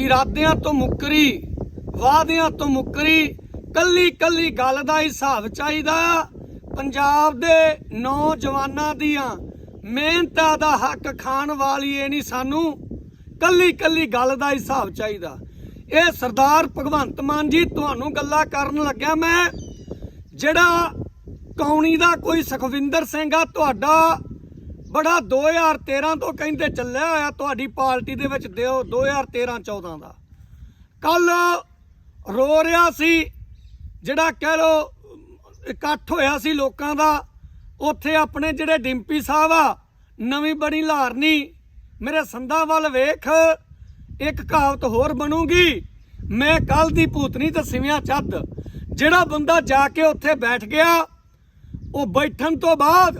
ਇਰਾਦਿਆਂ ਤੋਂ ਮੁੱਕਰੀ, ਵਾਅਦਿਆਂ ਤੋਂ ਮੁੱਕਰੀ, ਕੱਲੀ ਕੱਲੀ ਗੱਲ ਦਾ ਹਿਸਾਬ ਚਾਹੀਦਾ। ਪੰਜਾਬ ਦੇ ਨੌਜਵਾਨਾਂ ਦੀਆਂ ਮਿਹਨਤਾਂ ਦਾ ਹੱਕ ਖਾਣ ਵਾਲੀ ਇਹ ਨਹੀਂ ਸਾਨੂੰ, ਕੱਲੀ ਕੱਲੀ ਗੱਲ ਦਾ ਹਿਸਾਬ ਚਾਹੀਦਾ। ਇਹ ਸਰਦਾਰ ਭਗਵੰਤ ਮਾਨ ਜੀ, ਤੁਹਾਨੂੰ ਗੱਲਾਂ ਕਰਨ ਲੱਗਿਆ ਮੈਂ। ਜਿਹੜਾ ਕੌਣੀ ਦਾ ਕੋਈ ਸੁਖਵਿੰਦਰ ਸਿੰਘ ਆ, ਤੁਹਾਡਾ ਬੜਾ 2013 ਤੋਂ ਕਹਿੰਦੇ ਚੱਲਿਆ ਹੋਇਆ, ਤੁਹਾਡੀ ਪਾਰਟੀ ਦੇ ਵਿੱਚ ਦਿਓ 2013 14 ਦਾ। ਕੱਲ ਰੋ ਰਿਹਾ ਸੀ, ਜਿਹੜਾ ਕਹਿ ਲੋ ਇਕੱਠ ਹੋਇਆ ਸੀ ਲੋਕਾਂ ਦਾ, ਉੱਥੇ ਆਪਣੇ ਜਿਹੜੇ ਡਿੰਪੀ ਸਾਹਿਬ ਆ, ਨਵੀਂ ਬਣੀ ਲਾਰਨੀ, ਮੇਰੇ ਸੰਦਾ ਵੱਲ ਵੇਖ, ਇੱਕ ਕਹਾਵਤ ਹੋਰ ਬਣੂਗੀ, ਮੈਂ ਕੱਲ ਦੀ ਭੂਤਨੀ ਤੇ ਸਿਵਿਆਂ ਚੱਦ, ਜਿਹੜਾ ਬੰਦਾ ਜਾ ਕੇ ਉੱਥੇ ਬੈਠ ਗਿਆ, ਉਹ ਬੈਠਣ ਤੋਂ ਬਾਅਦ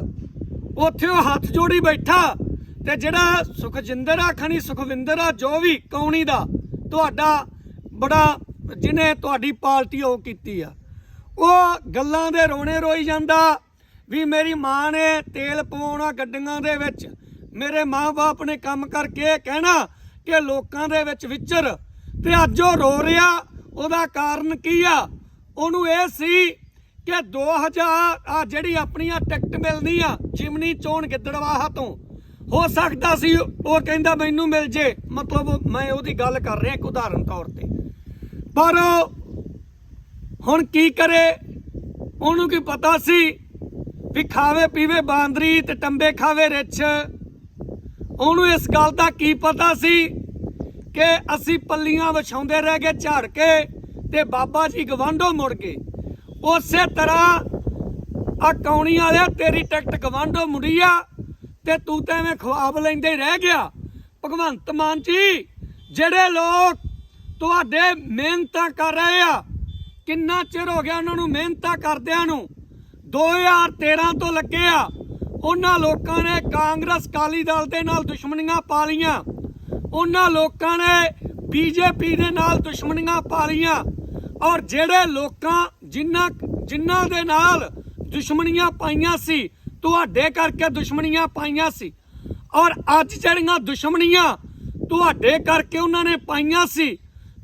ਉੱਥੇ ਉਹ ਹੱਥ ਜੋੜੀ ਬੈਠਾ ਤੇ ਜਿਹੜਾ ਸੁਖਜਿੰਦਰ ਆ ਖਣੀ ਸੁਖਵਿੰਦਰ ਆ ਜੋ ਵੀ ਕੌਣੀ ਦਾ ਤੁਹਾਡਾ ਬੜਾ ਜਿਹਨੇ ਤੁਹਾਡੀ ਪਾਰਟੀ ਉਹ ਕੀਤੀ ਆ। ਉਹ ਗੱਲਾਂ ਦੇ ਰੋਣੇ ਰੋਈ ਜਾਂਦਾ ਵੀ ਮੇਰੀ ਮਾਂ ਨੇ ਤੇਲ ਪਵਾਉਣਾ ਗੱਡੀਆਂ ਦੇ ਵਿੱਚ। ਮੇਰੇ ਮਾਂ-ਬਾਪ ਨੇ ਕੰਮ ਕਰਕੇ ਇਹ ਕਹਿਣਾ ਕਿ ਲੋਕਾਂ ਦੇ ਵਿੱਚ ਵਿਚਰ। ਤੇ ਅੱਜ ਉਹ ਰੋ ਰਿਹਾ, ਉਹਦਾ ਕਾਰਨ ਕੀ ਆ? ਉਹਨੂੰ ਇਹ ਸੀ ਕਿ 2000 ਆ ਜਿਹੜੀ ਆਪਣੀਆਂ ਟਿਕਟ ਮਿਲਣੀ ਆ ਜਿਮਨੀ ਚੋਣ ਗਿੱਦੜਵਾਹਾ ਤੋਂ। ਹੋ ਸਕਦਾ ਸੀ ਉਹ ਕਹਿੰਦਾ ਮੈਨੂੰ ਮਿਲ ਜੇ। ਮਤਲਬ ਮੈਂ ਉਹਦੀ ਗੱਲ ਕਰ ਰਿਹਾ ਇੱਕ ਉਦਾਹਰਨ ਤੌਰ ਤੇ। ਪਰ ਹੁਣ ਕੀ ਕਰੇ? ਉਹਨੂੰ ਕੀ ਪਤਾ ਸੀ ਵੀ ਖਾਵੇ ਪੀਵੇ ਬਾਂਦਰੀ ਤੇ ਟੰਬੇ ਖਾਵੇ ਰਿੱਛ। ਉਹਨੂੰ ਇਸ ਗੱਲ ਦਾ ਕੀ ਪਤਾ ਸੀ ਕਿ ਅਸੀਂ ਪੱਲੀਆਂ ਵਿਛਾਉਂਦੇ ਰਹਿ ਗਏ ਝਾੜ ਕੇ ਤੇ ਬਾਬਾ ਜੀ ਗਵਾਂਢੋਂ ਮੁੜ ਕੇ ਉਸੇ ਤਰ੍ਹਾਂ ਆ ਕੌਣੀ ਵਾਲਿਆ, ਤੇਰੀ ਟਿਕਟ ਗਵਾਂਢੋਂ ਮੁੜੀ ਆ ਤੇ ਤੂੰ ਤਾਂ ਐਵੇਂ ਖਵਾਬ ਲੈਂਦੇ ਰਹਿ ਗਿਆ। ਭਗਵੰਤ ਮਾਨ ਜੀ, ਜਿਹੜੇ ਲੋਕ ਤੁਹਾਡੇ ਮਿਹਨਤਾਂ ਕਰ ਰਹੇ ਆ, ਕਿੰਨਾ ਚਿਰ ਹੋ ਗਿਆ ਉਹਨਾਂ ਨੂੰ ਮਿਹਨਤਾਂ ਕਰਦਿਆਂ ਨੂੰ? 2013 ਤੋਂ ਲੱਗੇ ਆ, ਉਹਨਾਂ ਲੋਕਾਂ ਨੇ ਕਾਂਗਰਸ ਕਾਲੀ ਦਲ ਦੇ ਨਾਲ ਦੁਸ਼ਮਣੀਆਂ ਪਾ ਲੀਆਂ ਉਹਨਾਂ ਲੋਕਾਂ ਨੇ ਬੀਜੇਪੀ ਦੇ ਨਾਲ ਦੁਸ਼ਮਣੀਆਂ ਪਾ ਲੀਆਂ ਔਰ ਜਿਹੜੇ ਲੋਕਾਂ ਜਿਨ੍ਹਾਂ ਜਿਨ੍ਹਾਂ ਦੇ ਨਾਲ ਦੁਸ਼ਮਣੀਆਂ ਪਾਈਆਂ ਸੀ, ਤੁਹਾਡੇ ਕਰਕੇ ਦੁਸ਼ਮਣੀਆਂ ਪਾਈਆਂ ਸੀ। ਔਰ ਅੱਜ ਜਿਹੜੀਆਂ ਦੁਸ਼ਮਣੀਆਂ ਤੁਹਾਡੇ ਕਰਕੇ ਉਹਨਾਂ ਨੇ ਪਾਈਆਂ ਸੀ,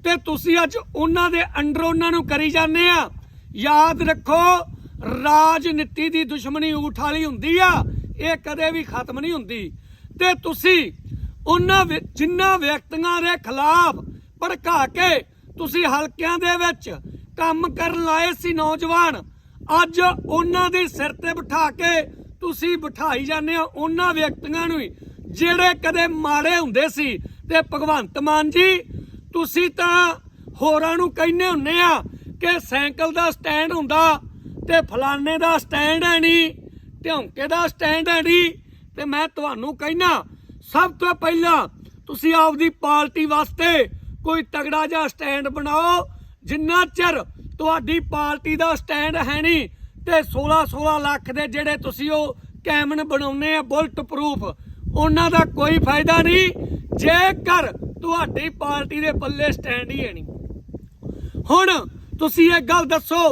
ਤੇ ਤੁਸੀਂ ਅੱਜ ਉਹਨਾਂ ਦੇ ਅੰਡਰ ਉਹਨਾਂ ਨੂੰ ਕਰੀ ਜਾਂਦੇ ਆ। ਯਾਦ ਰੱਖੋ, ਰਾਜਨੀਤੀ ਦੀ ਦੁਸ਼ਮਣੀ ਊਠ ਵਾਲੀ ਹੁੰਦੀ ਆ, ਇਹ ਕਦੇ ਵੀ ਖਤਮ ਨਹੀਂ ਹੁੰਦੀ। ਤੇ ਤੁਸੀਂ ਉਹਨਾਂ ਵਿ- ਜਿਨ੍ਹਾਂ ਵਿਅਕਤੀਆਂ ਦੇ ਖਿਲਾਫ ਭੜਕਾ ਕੇ ਤੁਸੀਂ ਹਲਕਿਆਂ ਦੇ ਵਿੱਚ ਕੰਮ ਕਰਨ ਲਾਏ ਸੀ ਨੌਜਵਾਨ। ਅੱਜ ਉਹਨਾਂ ਦੇ ਸਿਰ ਤੇ ਬਿਠਾ ਕੇ ਤੁਸੀਂ ਬਿਠਾਈ ਜਾਂਦੇ ਹੋ ਉਹਨਾਂ ਵਿਅਕਤੀਆਂ ਨੂੰ ਹੀ ਜਿਹੜੇ ਕਦੇ ਮਾੜੇ ਹੁੰਦੇ ਸੀ। ਤੇ ਭਗਵੰਤ ਮਾਨ ਜੀ, ਤੁਸੀਂ ਤਾਂ ਹੋਰਾਂ ਨੂੰ ਕਹਿੰਦੇ ਹੁੰਨੇ ਆ ਕਿ ਸਾਈਕਲ ਦਾ ਸਟੈਂਡ ਹੁੰਦਾ ਤੇ ਫਲਾਣੇ ਦਾ ਸਟੈਂਡ ਹੈ ਨਹੀਂ ਢਿਉਂਕੇ ਦਾ ਸਟੈਂਡ ਹੈ ਨਹੀਂ ਤੇ ਮੈਂ ਤੁਹਾਨੂੰ ਕਹਿਣਾ ਸਭ ਤੋਂ ਪਹਿਲਾਂ ਤੁਸੀਂ ਆਪਦੀ ਪਾਰਟੀ ਵਾਸਤੇ ਕੋਈ ਤਗੜਾ ਜਿਹਾ ਸਟੈਂਡ ਬਣਾਓ, ਜਿੰਨਾ ਚਿਰ ਤੁਹਾਡੀ ਪਾਰਟੀ ਦਾ ਸਟੈਂਡ ਹੈ ਨਹੀਂ ਤੇ 16 16 ਲੱਖ ਦੇ ਜਿਹੜੇ ਤੁਸੀਂ ਉਹ ਕੈਮਨ ਬਣਾਉਨੇ ਆ ਬੁਲਟ ਪ੍ਰੂਫ ਉਹਨਾਂ ਦਾ ਕੋਈ ਫਾਇਦਾ ਨਹੀਂ, ਜੇਕਰ ਤੁਹਾਡੀ ਪਾਰਟੀ ਦੇ ਪੱਲੇ ਸਟੈਂਡ ਹੀ ਹੈ ਨਹੀਂ। ਹੁਣ ਤੁਸੀਂ ਇਹ ਗੱਲ ਦੱਸੋ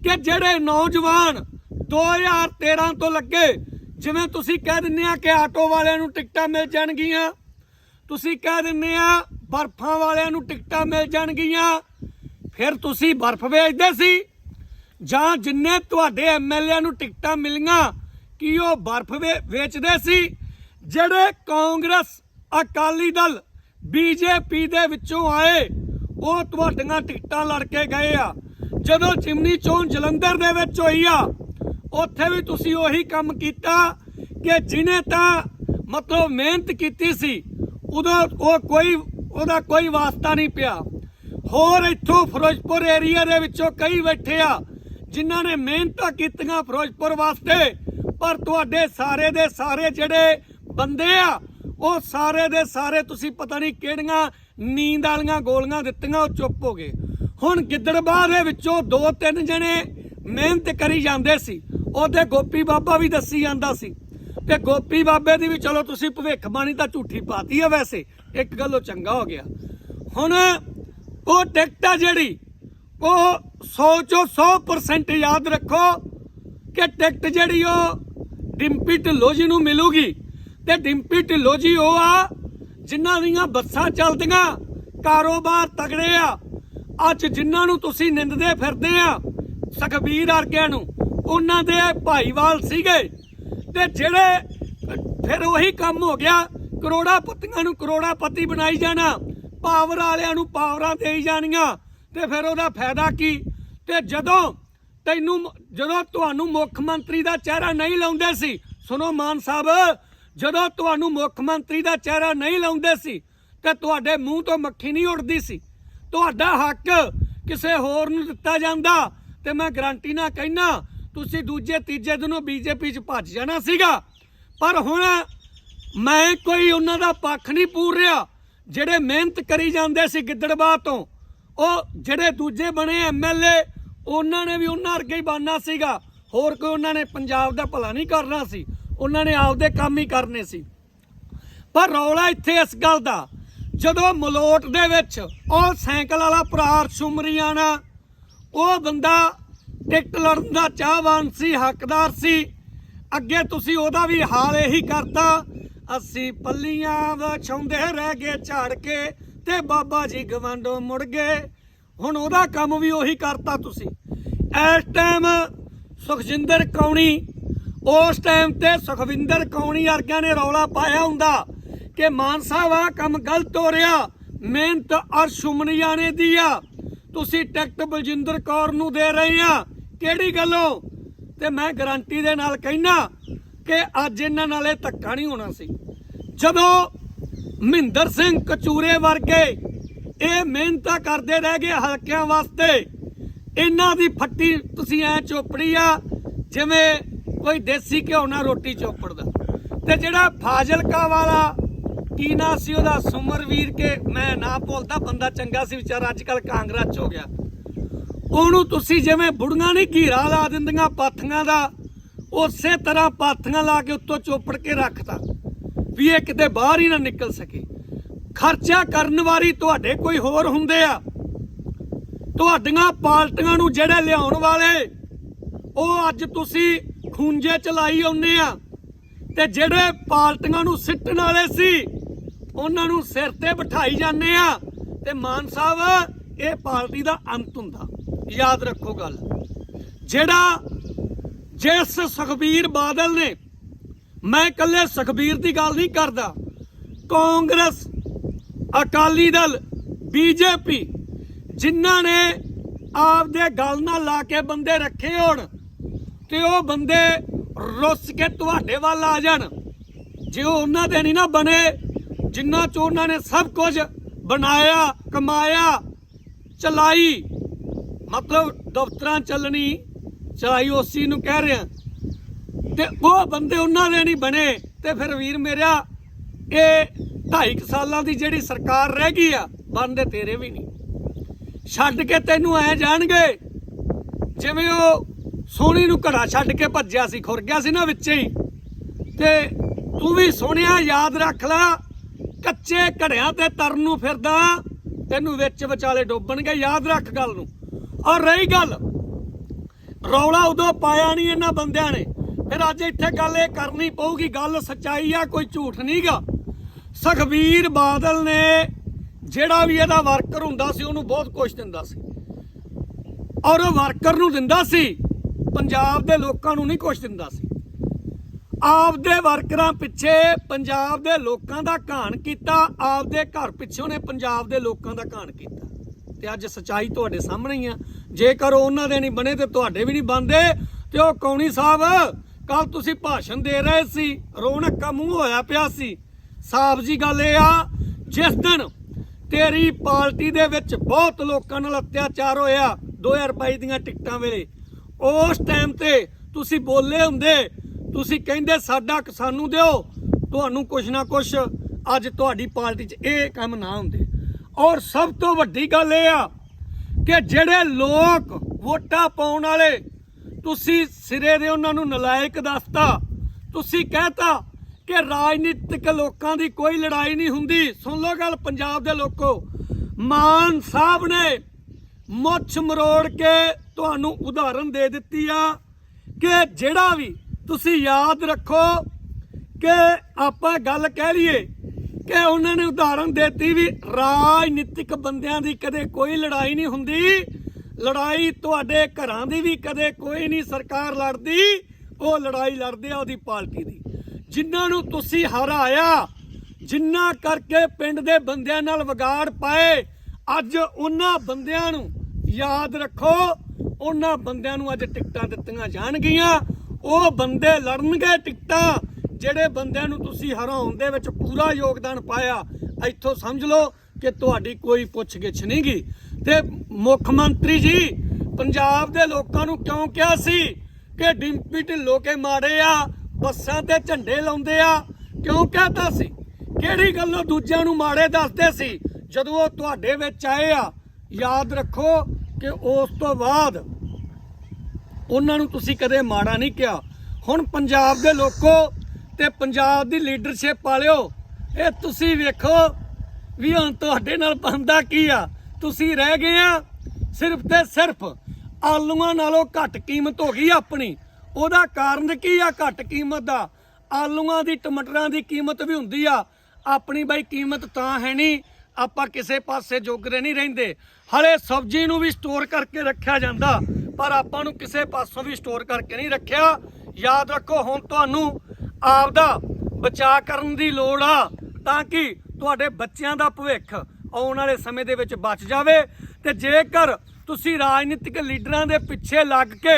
ਕਿ ਜਿਹੜੇ ਨੌਜਵਾਨ 2013 ਤੋਂ ਲੱਗੇ, ਜਿਵੇਂ ਤੁਸੀਂ ਕਹਿ ਦਿੰਦੇ ਆ ਕਿ ਆਟੋ ਵਾਲਿਆਂ ਨੂੰ ਟਿਕਟਾਂ ਮਿਲ ਜਾਣਗੀਆਂ ਤੁਸੀਂ ਕਹਿ ਦਿੰਦੇ ਆ, ਬਰਫਾਂ ਵਾਲਿਆਂ ਨੂੰ ਟਿਕਟਾਂ ਮਿਲ ਜਾਣਗੀਆਂ। ਫਿਰ ਤੁਸੀਂ ਬਰਫ਼ ਵੇਚਦੇ ਸੀ। ਜਾਂ ਜਿੰਨੇ ਤੁਹਾਡੇ ਐਮਐਲਏ ਨੂੰ ਟਿਕਟਾਂ ਮਿਲੀਆਂ, ਕੀ ਉਹ ਬਰਫ਼ ਵੇ- ਵੇਚਦੇ ਸੀ? ਜਿਹੜੇ ਕਾਂਗਰਸ, ਅਕਾਲੀ ਦਲ ਬੀਜੇਪੀ ਦੇ ਵਿੱਚੋਂ ਆਏ, ਉਹ ਤੁਹਾਡੀਆਂ ਟਿਕਟਾਂ ਲੜ ਕੇ ਗਏ ਆ। ਜਦੋਂ ਚਿਮਨੀ ਚੋਣ ਜਲੰਧਰ ਦੇ ਵਿੱਚ ਹੋਈ ਆ, ਉੱਥੇ ਵੀ ਤੁਸੀਂ ਉਹੀ ਕੰਮ ਕੀਤਾ ਕਿ ਜਿਨੇ ਤਾਂ ਮਤਲਬ ਮਿਹਨਤ ਕੀਤੀ ਸੀ ਉਦੋਂ ਉਹ ਕੋਈ, ਉਹਦਾ ਕੋਈ ਵਾਸਤਾ ਨਹੀਂ ਪਿਆ। ਹੋਰ ਇੱਥੋਂ ਫਿਰੋਜ਼ਪੁਰ ਏਰੀਆ ਦੇ ਵਿੱਚੋਂ ਕਈ ਬੈਠੇ ਆ, ਜਿਨ੍ਹਾਂ ਨੇ ਮਿਹਨਤਾਂ ਕੀਤੀਆਂ ਫਿਰੋਜ਼ਪੁਰ ਵਾਸਤੇ, ਪਰ ਤੁਹਾਡੇ ਸਾਰੇ ਦੇ ਸਾਰੇ ਜਿਹੜੇ ਬੰਦੇ ਆ, ਉਹ ਸਾਰੇ ਦੇ ਸਾਰੇ ਤੁਸੀਂ ਪਤਾ ਨਹੀਂ ਕਿਹੜੀਆਂ ਨੀਂਦ ਵਾਲੀਆਂ ਗੋਲੀਆਂ ਦਿੱਤੀਆਂ, ਉਹ ਚੁੱਪ ਹੋ ਗਏ। ਹੁਣ ਗਿੱਦੜਬਾਹ ਦੇ ਵਿੱਚੋਂ ਦੋ ਤਿੰਨ ਜਣੇ ਮਿਹਨਤ ਕਰੀ ਜਾਂਦੇ ਸੀ। ਉਹਦੇ ਗੋਪੀ ਬਾਬਾ ਵੀ ਦੱਸੀ ਜਾਂਦਾ ਸੀ। ਤੇ ਗੋਪੀ ਬਾਬੇ ਦੀ ਵੀ ਚਲੋ ਤੁਸੀਂ ਭਵਿੱਖਬਾਣੀ ਤਾਂ ਝੂਠੀ ਪਾਤੀ ਆ ਵੈਸੇ, ਇੱਕ ਗੱਲੋਂ ਚੰਗਾ ਹੋ ਗਿਆ। ਹੁਣ ਉਹ ਟਿਕਟ ਆ ਜਿਹੜੀ, ਉਹ 100 ਚੋਂ 100% ਯਾਦ ਰੱਖੋ ਕਿ ਟਿਕਟ ਜਿਹੜੀ ਉਹ ਡਿੰਪੀ ਢਿੱਲੋਂ ਜੀ ਨੂੰ ਮਿਲੂਗੀ। ਤੇ ਡਿੰਪੀ ਢਿੱਲੋਂ ਜੀ ਉਹ ਆ, ਜਿਨ੍ਹਾਂ ਦੀਆਂ ਬੱਸਾਂ ਚੱਲਦੀਆਂ, ਕਾਰੋਬਾਰ ਤਗੜੇ ਆ। ਅੱਜ ਜਿਨ੍ਹਾਂ ਨੂੰ ਤੁਸੀਂ ਨਿੰਦਦੇ ਫਿਰਦੇ ਆ, ਸੁਖਬੀਰ ਵਰਗਿਆਂ ਨੂੰ, ਉਹਨਾਂ ਦੇ ਭਾਈਵਾਲ ਸੀਗੇ। ਤੇ ਜਿਹੜੇ, ਫਿਰ ਉਹੀ ਕੰਮ ਹੋ ਗਿਆ, ਕਰੋੜਾ ਪੱਤੀਆਂ ਨੂੰ ਕਰੋੜਾ ਪਤੀ ਬਣਾਈ ਜਾਣਾ, ਪਾਵਰ ਵਾਲਿਆਂ ਨੂੰ ਪਾਵਰਾਂ ਦੇਈ ਜਾਣੀਆਂ, ਤੇ ਫਿਰ ਉਹਦਾ ਫਾਇਦਾ ਕੀ? ਤੇ ਜਦੋਂ ਤੈਨੂੰ ਜਦੋਂ ਤੁਹਾਨੂੰ ਮੁੱਖ ਮੰਤਰੀ ਦਾ ਚਿਹਰਾ ਨਹੀਂ ਲਾਉਂਦੇ ਸੀ, ਸੁਣੋ ਮਾਨ ਸਾਹਿਬ, ਜਦੋਂ ਤੁਹਾਨੂੰ ਮੁੱਖ ਮੰਤਰੀ ਦਾ ਚਿਹਰਾ ਨਹੀਂ ਲਾਉਂਦੇ ਸੀ, ਤੇ ਤੁਹਾਡੇ ਮੂੰਹ ਤੋਂ ਮੱਖੀ ਨਹੀਂ ਉੱਡਦੀ ਸੀ, ਤੁਹਾਡਾ ਹੱਕ ਕਿਸੇ ਹੋਰ ਨੂੰ ਦਿੱਤਾ ਜਾਂਦਾ, ਤੇ ਮੈਂ ਗਰੰਟੀ ਨਾਲ ਕਹਿਣਾ ਤੁਸੀਂ ਦੂਜੇ, ਤੀਜੇ ਦਿਨੋਂ ਬੀਜੇਪੀ 'ਚ ਭੱਜ ਜਾਣਾ ਸੀਗਾ। ਪਰ ਹੁਣ ਮੈਂ ਕੋਈ ਉਹਨਾਂ ਦਾ ਪੱਖ ਨਹੀਂ ਪੂਰ ਰਿਹਾ। ਜਿਹੜੇ ਮਿਹਨਤ ਕਰੀ ਜਾਂਦੇ ਸੀ ਗਿੱਦੜਬਾਹ ਤੋਂ, ਉਹ ਜਿਹੜੇ ਦੂਜੇ ਬਣੇ ਐਮਐਲਏ ਉਹਨਾਂ ਨੇ ਵੀ ਉਹਨਾਂ ਵਰਗੇ ਹੀ ਬਣਨਾ ਸੀਗਾ। ਹੋਰ ਕੋਈ ਉਹਨਾਂ ਨੇ ਪੰਜਾਬ ਦਾ ਭਲਾ ਨਹੀਂ ਕਰਨਾ ਸੀ। ਉਹਨਾਂ ਨੇ ਆਪਦੇ ਕੰਮ ਹੀ ਕਰਨੇ ਸੀ। ਪਰ ਰੌਲਾ ਇੱਥੇ ਇਸ ਗੱਲ ਦਾ, ਜਦੋਂ ਮਲੋਟ ਦੇ ਵਿੱਚ ਉਹ ਸਾਈਕਲ ਵਾਲਾ ਭਰਾ ਸੁਮਰੀਆਣਾ, ਉਹ ਬੰਦਾ ਟਿਕਟ ਲੜਨ ਦਾ ਚਾਹਵਾਨ ਸੀ, ਹੱਕਦਾਰ ਸੀ। ਅੱਗੇ ਤੁਸੀਂ ਉਹਦਾ ਵੀ ਹਾਲ ਇਹੀ ਕਰਤਾ। ਅਸੀਂ ਪੱਲੀਆਂ ਵਿਛਾਉਂਦੇ ਰਹਿ ਗਏ ਝਾੜ ਕੇ ਤੇ ਬਾਬਾ ਜੀ ਗਵਾਂਡੋ ਮੁੜ ਗਏ। ਹੁਣ ਉਹਦਾ ਕੰਮ ਵੀ ਉਹੀ ਕਰਤਾ ਤੁਸੀਂ। ਇਸ ਟਾਈਮ ਸੁਖਜਿੰਦਰ ਕੌਣੀ, ਉਸ ਟਾਈਮ ਤੇ ਸੁਖਵਿੰਦਰ ਕੌਣੀ ਵਰਗਿਆਂ ਨੇ ਰੌਲਾ ਪਾਇਆ ਹੁੰਦਾ ਕਿ ਮਾਨ ਸਾਹਿਬ ਆ ਕੰਮ ਗਲਤ ਹੋ ਰਿਹਾ, ਮਿਹਨਤ ਅਰ ਨੇ ਦੀ ਆ। ਤੁਸੀਂ ਟਿਕਟ ਬਲਜਿੰਦਰ ਕੌਰ ਨੂੰ ਦੇ ਰਹੇ ਆ। ਕਿਹੜੀ ਗੱਲੋਂ ਤੇ ਮੈਂ ਗਾਰੰਟੀ ਦੇ ਨਾਲ ਕਹਿਣਾ ਕਿ ਅੱਜ ਇਹਨਾਂ ਨਾਲ ਇਹ ਧੱਕਾ ਨਹੀਂ ਹੋਣਾ ਸੀ। ਜਦੋਂ ਮਹਿੰਦਰ ਸਿੰਘ ਕਚੂਰੇ ਵਰਗੇ ਇਹ ਮਿਹਨਤਾਂ ਕਰਦੇ ਰਹਿ ਗਏ ਹਲਕਿਆਂ ਵਾਸਤੇ, ਇਹਨਾਂ ਦੀ ਫੱਟੀ ਤੁਸੀਂ ਐ ਚੋਪੜੀ ਆ, ਜਿਵੇਂ ਕੋਈ ਦੇਸੀ ਘਿਓ ਨਾਲ ਰੋਟੀ ਚੋਪੜਦਾ। ਤੇ ਜਿਹੜਾ ਫਾਜ਼ਿਲਕਾ ਵਾਲਾ, ਕੀ ਨਾਂ ਸੀ ਉਹਦਾ? ਸੁਮਰਵੀਰ ਕੇ, ਮੈਂ ਨਾ ਭੁੱਲਦਾ, ਬੰਦਾ ਚੰਗਾ ਸੀ ਵਿਚਾਰਾ, ਅੱਜ ਕੱਲ ਕਾਂਗਰਸ ਚ ਹੋ ਗਿਆ। ਉਹਨੂੰ ਤੁਸੀਂ ਜਿਵੇਂ ਬੁੜੀਆਂ ਨਹੀਂ ਘੀਰਾ ਲਾ ਦਿੰਦੀਆਂ ਪਾਥੀਆਂ ਦਾ, ਉਸੇ ਤਰ੍ਹਾਂ ਪਾਥੀਆਂ ਲਾ ਕੇ ਉੱਤੋਂ ਚੋਪੜ ਕੇ ਰੱਖਤਾ, ਵੀ ਇਹ ਕਿਤੇ ਬਾਹਰ ਹੀ ਨਾ ਨਿਕਲ ਸਕੇ। ਖਰਚਾ ਕਰਨ ਵਾਲੀ ਤੁਹਾਡੇ ਕੋਈ ਹੋਰ ਹੁੰਦੇ ਆ। ਤੁਹਾਡੀਆਂ ਪਾਲਟੀਆਂ ਨੂੰ ਜਿਹੜੇ ਲਿਆਉਣ ਵਾਲੇ, ਉਹ ਅੱਜ ਤੁਸੀਂ ਖੂੰਜੇ ਚਲਾਈ ਆਉਂਦੇ ਆ। ਤੇ ਜਿਹੜੇ ਪਾਲਟੀਆਂ ਨੂੰ ਸਿੱਟਣ ਵਾਲੇ ਸੀ, ਉਹਨਾਂ ਨੂੰ ਸਿਰ ਤੇ ਬਿਠਾਈ ਜਾਂਦੇ ਆ। ਤੇ ਮਾਨ ਸਾਹਿਬ, ਇਹ ਪਾਰਟੀ ਦਾ ਅੰਤ ਹੁੰਦਾ। ਯਾਦ ਰੱਖੋ ਗੱਲ। ਜਿਹੜਾ ਜਿਸ ਸੁਖਬੀਰ ਬਾਦਲ ਨੇ, ਮੈਂ ਇਕੱਲੇ ਸੁਖਬੀਰ ਦੀ ਗੱਲ ਨਹੀਂ ਕਰਦਾ, ਕਾਂਗਰਸ, ਅਕਾਲੀ ਦਲ, ਬੀਜੇਪੀ, ਜਿਨ੍ਹਾਂ ਨੇ ਆਪਦੇ ਗੱਲ ਨਾਲ ਲਾ ਕੇ ਬੰਦੇ ਰੱਖੇ ਹੋਣ ਤੇ ਉਹ ਬੰਦੇ ਰੁੱਸ ਕੇ ਤੁਹਾਡੇ ਵੱਲ ਆ ਜਾਣ। ਜੇ ਉਹ ਉਹਨਾਂ ਦੇ ਨਹੀਂ ਨਾ ਬਣੇ, ਜਿੰਨਾ ਚ ਉਹਨਾਂ ਨੇ ਸਭ ਕੁਝ ਬਣਾਇਆ, ਕਮਾਇਆ, ਚਲਾਈ ਮਤਲਬ ਦਫ਼ਤਰਾਂ ਚੱਲਣੀ ਚਲਾਈ ਉਸੀ ਨੂੰ ਕਹਿ ਰਿਹਾ। ਤੇ ਉਹ ਬੰਦੇ ਉਹਨਾਂ ਦੇ ਨਹੀਂ ਬਣੇ। ਤੇ ਫਿਰ ਵੀਰ ਮੇਰਾ ਇਹ 2.5 ਸਾਲਾਂ ਦੀ ਜਿਹੜੀ ਸਰਕਾਰ ਰਹਿ ਗਈ ਆ, ਬੰਦੇ ਤੇਰੇ ਵੀ ਨਹੀਂ। ਛੱਡ ਕੇ ਤੈਨੂੰ ਐ ਜਾਣਗੇ, ਜਿਵੇਂ ਉਹ ਸੋਹਣੀ ਨੂੰ ਘੜਾ ਛੱਡ ਕੇ ਭੱਜਿਆ ਸੀ, ਖੁਰ ਗਿਆ ਸੀ ਨਾ ਵਿੱਚੇ ਹੀ। ਤੇ ਤੂੰ ਵੀ ਸੋਹਣਿਆ ਯਾਦ ਰੱਖ ਲੈ, ਕੱਚੇ ਘੜਿਆਂ ਤੇ ਤਰਨ ਨੂੰ ਫਿਰਦਾ, ਤੈਨੂੰ ਵਿੱਚ ਵਿਚਾਲੇ ਡੋਬਣਗੇ, ਯਾਦ ਰੱਖ ਗੱਲ ਨੂੰ। ਔਰ ਰਹੀ ਗੱਲ। ਰੌਲਾ ਉਦੋਂ ਪਾਇਆ ਨਹੀਂ ਇਹਨਾਂ ਬੰਦਿਆਂ ਨੇ। ਫਿਰ ਅੱਜ ਇੱਥੇ ਗੱਲ ਇਹ ਕਰਨੀ ਪਊਗੀ, ਗੱਲ ਸੱਚਾਈ ਆ, ਕੋਈ ਝੂਠ ਨਹੀਂਗਾ। ਸੁਖਬੀਰ ਬਾਦਲ ਨੇ ਜਿਹੜਾ ਵੀ ਇਹਦਾ ਵਰਕਰ ਹੁੰਦਾ ਸੀ, ਉਹਨੂੰ ਬਹੁਤ ਕੁਝ ਦਿੰਦਾ ਸੀ। ਔਰ ਉਹ ਵਰਕਰ ਨੂੰ ਦਿੰਦਾ ਸੀ, ਪੰਜਾਬ ਦੇ ਲੋਕਾਂ ਨੂੰ ਨਹੀਂ ਕੁਝ ਦਿੰਦਾ ਸੀ। ਆਪਦੇ ਵਰਕਰਾਂ ਪਿੱਛੇ ਪੰਜਾਬ ਦੇ ਲੋਕਾਂ ਦਾ ਘਾਣ ਕੀਤਾ, ਆਪਦੇ ਘਰ ਪਿੱਛੇ ਉਹਨੇ ਪੰਜਾਬ ਦੇ ਲੋਕਾਂ ਦਾ ਘਾਣ ਕੀਤਾ। ਤੇ ਅੱਜ ਸਚਾਈ ਤੁਹਾਡੇ ਸਾਹਮਣੇ ਹੀ ਆ। ਜੇਕਰ ਉਹਨਾਂ ਦੇ ਨਹੀਂ ਬਣੇ ਤੇ ਤੁਹਾਡੇ ਵੀ ਨਹੀਂ ਬਣਦੇ, ਤੇ ਉਹ ਕੌਣੀ ਸਾਹਿਬ ਕੱਲ ਤੁਸੀਂ ਭਾਸ਼ਣ ਦੇ ਰਹੇ ਸੀ, ਰੌਣਕ ਮੂੰਹ ਹੋਇਆ ਪਿਆ ਸੀ। ਸਾਫ਼ ਜੀ, ਗੱਲ ਇਹ ਆ, ਜਿਸ ਦਿਨ ਤੇਰੀ ਪਾਰਟੀ ਦੇ ਵਿੱਚ ਬਹੁਤ ਲੋਕਾਂ ਨਾਲ ਅਤਿਆਚਾਰ ਹੋਇਆ 2022 ਦੀਆਂ ਟਿਕਟਾਂ ਵੇਲੇ, ਉਸ ਟਾਈਮ ਤੇ ਤੁਸੀਂ ਬੋਲੇ ਹੁੰਦੇ, ਤੁਸੀਂ ਕਹਿੰਦੇ ਸਾਡਾ ਸਾਨੂੰ ਦਿਓ, ਤੁਹਾਨੂੰ ਕੁਛ ਨਾ ਕੁਛ ਅੱਜ ਤੁਹਾਡੀ ਪਾਰਟੀ 'ਚ ਇਹ ਕੰਮ ਨਾ ਹੁੰਦੇ। ਔਰ ਸਭ ਤੋਂ ਵੱਡੀ ਗੱਲ ਇਹ ਆ ਕਿ ਜਿਹੜੇ ਲੋਕ ਵੋਟਾਂ ਪਾਉਣ ਵਾਲੇ, ਤੁਸੀਂ ਸਿਰੇ ਦੇ ਉਹਨਾਂ ਨੂੰ ਨਲਾਇਕ ਦੱਸਤਾ, ਤੁਸੀਂ ਕਹਿਤਾ ਕਿ ਰਾਜਨੀਤਿਕ ਲੋਕਾਂ ਦੀ ਕੋਈ ਲੜਾਈ ਨਹੀਂ ਹੁੰਦੀ। ਸੁਣ ਲਓ ਗੱਲ ਪੰਜਾਬ ਦੇ ਲੋਕੋ, ਮਾਨ ਸਾਹਿਬ ਨੇ ਮੁੱਛ ਮਰੋੜ ਕੇ ਤੁਹਾਨੂੰ ਉਦਾਹਰਨ ਦੇ ਦਿੱਤੀ ਆ ਕਿ ਜਿਹੜਾ ਵੀ ਤੁਸੀਂ ਯਾਦ ਰੱਖੋ ਕਿ ਆਪਾਂ ਗੱਲ ਕਹਿ ਲਈਏ ਕਿ ਉਹਨਾਂ ਨੇ ਉਦਾਹਰਣ ਦਿੱਤੀ ਵੀ ਰਾਜਨੀਤਿਕ ਬੰਦਿਆਂ ਦੀ ਕਦੇ ਕੋਈ ਲੜਾਈ ਨਹੀਂ ਹੁੰਦੀ। ਲੜਾਈ ਤੁਹਾਡੇ ਘਰਾਂ ਦੀ ਵੀ ਕਦੇ ਕੋਈ ਨਹੀਂ, ਸਰਕਾਰ ਲੜਦੀ, ਉਹ ਲੜਾਈ ਲੜਦੇ ਆ ਉਹਦੀ ਪਾਰਟੀ ਦੀ। ਜਿਨ੍ਹਾਂ ਨੂੰ ਤੁਸੀਂ ਹਰਾਇਆ, ਜਿੰਨਾ ਕਰਕੇ ਪਿੰਡ ਦੇ ਬੰਦਿਆਂ ਨਾਲ ਵਿਗਾੜ ਪਾਏ, ਅੱਜ ਉਹਨਾਂ ਬੰਦਿਆਂ ਨੂੰ ਯਾਦ ਰੱਖੋ, ਉਹਨਾਂ ਬੰਦਿਆਂ ਨੂੰ ਅੱਜ ਟਿਕਟਾਂ ਦਿੱਤੀਆਂ ਜਾਣਗੀਆਂ। ਉਹ ਬੰਦੇ ਲੜਨਗੇ ਟਿਕਟਾਂ ਜਿਹੜੇ ਬੰਦਿਆਂ ਨੂੰ ਤੁਸੀਂ ਹਰਾਉਣ ਦੇ ਵਿੱਚ ਪੂਰਾ ਯੋਗਦਾਨ ਪਾਇਆ, ਇੱਥੋਂ ਸਮਝ ਲਓ ਕਿ ਤੁਹਾਡੀ ਕੋਈ ਪੁੱਛਗਿੱਛ ਨਹੀਂ ਨਹੀਂਗੀ ਤੇ ਮੁੱਖ ਮੰਤਰੀ ਜੀ, ਪੰਜਾਬ ਦੇ ਲੋਕਾਂ ਨੂੰ ਕਿਉਂ ਕਿਹਾ ਸੀ ਕਿ ਡਿੰਪੀ ਢਿੱਲੋਂ ਕੇ ਮਾੜੇ ਆ, ਬੱਸਾਂ ਤੇ ਝੰਡੇ ਲਾਉਂਦੇ ਆ? ਕਿਉਂ ਕਹਤਾ ਸੀ? ਕਿਹੜੀ ਗੱਲੋਂ ਦੂਜਿਆਂ ਨੂੰ ਮਾੜੇ ਦੱਸਦੇ ਸੀ? ਜਦੋਂ ਉਹ ਤੁਹਾਡੇ ਵਿੱਚ ਆਏ ਆ, ਯਾਦ ਰੱਖੋ ਕਿ ਉਸ ਤੋਂ ਬਾਅਦ ਉਹਨਾਂ ਨੂੰ ਤੁਸੀਂ ਕਦੇ ਮਾੜਾ ਨਹੀਂ ਕਿਹਾ। ਹੁਣ ਪੰਜਾਬ ਦੇ ਲੋਕੋ ਤੇ ਪੰਜਾਬ ਦੀ ਲੀਡਰਸ਼ਿਪ ਵਾਲਿਓ ਇਹ ਤੁਸੀਂ ਵੇਖੋ ਵੀ ਹੁਣ ਤੁਹਾਡੇ ਨਾਲ ਬੰਦਾ ਕੀ ਆ। ਤੁਸੀਂ ਰਹਿ ਗਏ ਆ ਸਿਰਫ ਤੇ ਸਿਰਫ ਆਲੂਆਂ ਨਾਲੋਂ ਘੱਟ ਕੀਮਤ ਹੋ ਗਈ ਆਪਣੀ। ਉਹਦਾ ਕਾਰਨ ਕੀ ਆ ਘੱਟ ਕੀਮਤ ਦਾ? ਆਲੂਆਂ ਦੀ, ਟਮਾਟਰਾਂ ਦੀ ਕੀਮਤ ਵੀ ਹੁੰਦੀ ਆ। ਆਪਣੀ ਬਾਈ ਕੀਮਤ ਤਾਂ ਹੈ ਨਹੀਂ। ਆਪਾਂ ਕਿਸੇ ਪਾਸੇ ਜੋਗਰੇ ਨਹੀਂ ਰਹਿੰਦੇ। ਹਲੇ ਸਬਜ਼ੀ ਨੂੰ ਵੀ ਸਟੋਰ ਕਰਕੇ ਰੱਖਿਆ ਜਾਂਦਾ। ਪਰ ਆਪਾਂ ਨੂੰ ਕਿਸੇ ਪਾਸੋਂ ਵੀ ਸਟੋਰ ਕਰਕੇ ਨਹੀਂ ਰੱਖਿਆ। ਯਾਦ ਰੱਖੋ ਹੁਣ ਤੁਹਾਨੂੰ ਆਪਦਾ ਬਚਾਅ ਕਰਨ ਦੀ ਲੋੜ ਆ ਤਾਂ ਕਿ ਤੁਹਾਡੇ ਬੱਚਿਆਂ ਦਾ ਭਵਿੱਖ ਆਉਣ ਵਾਲੇ ਸਮੇਂ ਦੇ ਵਿੱਚ ਬਚ ਜਾਵੇ ਤੇ ਜੇਕਰ ਤੁਸੀਂ ਰਾਜਨੀਤਿਕ ਲੀਡਰਾਂ ਦੇ ਪਿੱਛੇ ਲੱਗ ਕੇ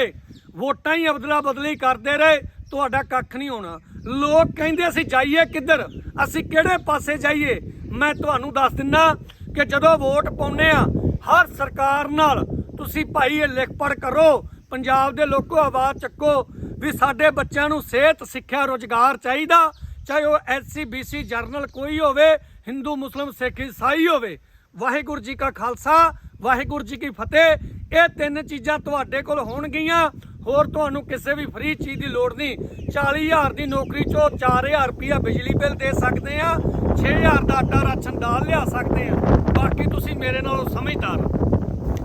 ਵੋਟਾਂ ਹੀ ਅਬਦਲਾ ਬਦਲੀ ਕਰਦੇ ਰਹੇ, ਤੁਹਾਡਾ ਕੱਖ ਨਹੀਂ ਹੋਣਾ। ਲੋਕ ਕਹਿੰਦੇ ਅਸੀਂ ਜਾਈਏ ਕਿੱਧਰ? ਅਸੀਂ ਕਿਹੜੇ ਪਾਸੇ ਜਾਈਏ? ਮੈਂ ਤੁਹਾਨੂੰ ਦੱਸ ਦਿੰਨਾ ਕਿ ਜਦੋਂ ਵੋਟ ਪਾਉਨੇ ਆ, ਹਰ ਸਰਕਾਰ ਨਾਲ ਤੁਸੀਂ ਭਾਈ ਇਹ ਲਿਖ ਪੜ ਕਰੋ, ਪੰਜਾਬ ਦੇ ਲੋਕੋ ਆਵਾਜ਼ ਚੱਕੋ ਵੀ ਸਾਡੇ ਬੱਚਿਆਂ ਨੂੰ ਸਿਹਤ, ਸਿੱਖਿਆ, ਰੋਜ਼ਗਾਰ ਚਾਹੀਦਾ, ਚਾਹੇ ਉਹ ਐਸਸੀ ਬੀਸੀ ਜਰਨਲ ਕੋਈ ਹੋਵੇ, ਹਿੰਦੂ, ਮੁਸਲਮ, ਸਿੱਖ, ਈਸਾਈ ਹੋਵੇ। ਵਾਹਿਗੁਰੂ ਜੀ ਕਾ ਖਾਲਸਾ, ਵਾਹਿਗੁਰੂ ਜੀ ਕੀ ਫਤਿਹ। ਇਹ ਤਿੰਨ ਚੀਜ਼ਾਂ ਤੁਹਾਡੇ ਕੋਲ ਹੋਣਗੀਆਂ। ਹੋਰ ਤੁਹਾਨੂੰ ਕਿਸੇ ਵੀ ਫ੍ਰੀ ਚੀਜ਼ ਦੀ ਲੋੜ ਨਹੀਂ। 40000 ਦੀ ਨੌਕਰੀ ਚੋਂ 4000 ਰੁਪਇਆ ਬਿਜਲੀ ਬਿੱਲ ਦੇ ਸਕਦੇ ਆ 6000 ਦਾ ਆਟਾ ਰਾਸ਼ਨ ਦਾਲ ਲਿਆ ਸਕਦੇ ਆ। ਬਾਕੀ ਤੁਸੀਂ ਮੇਰੇ ਨਾਲੋਂ ਸਮਝਦਾਰ